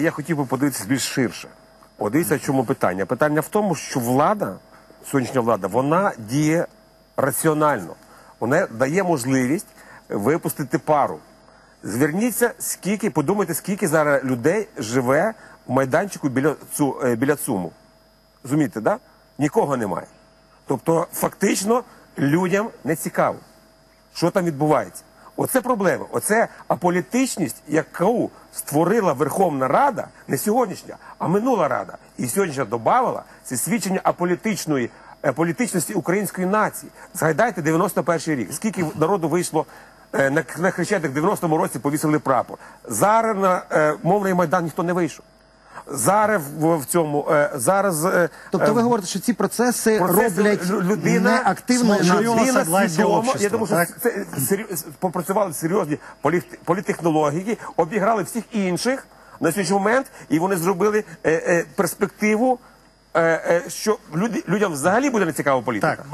Я хотів би подивитися більш ширше. От дивіться, в чому питання. Питання в тому, що влада, сьогоднішня влада, вона діє раціонально. Вона дає можливість випустити пару. Зверніться, скільки, подумайте, скільки зараз людей живе в майданчику біля, цу, е, біля ЦУМу. Розумієте, да? Нікого немає. Тобто, фактично, людям не цікаво, що там відбувається. Оце проблема. Оце аполітичність, яку створила Верховна Рада, не сьогоднішня, а минула Рада. І сьогоднішня додавала це свідчення аполітичної е, політичності української нації. Згадайте 91 рік. Скільки народу вийшло е, на, Хрещатик в 90-му році повісили прапор. Зараз на е, мовний майдан ніхто не вийшов. Зараз в, цьому е, зараз е, Тобто ви е, говорите, що ці процеси Процес роблять лю- людина змушує націю. свідомо, я думаю, що це попрацювали серйозні політ- політехнології, обіграли всіх інших на сьогоднішній момент, і вони зробили перспективу, що людям взагалі буде нецікава політика. Так.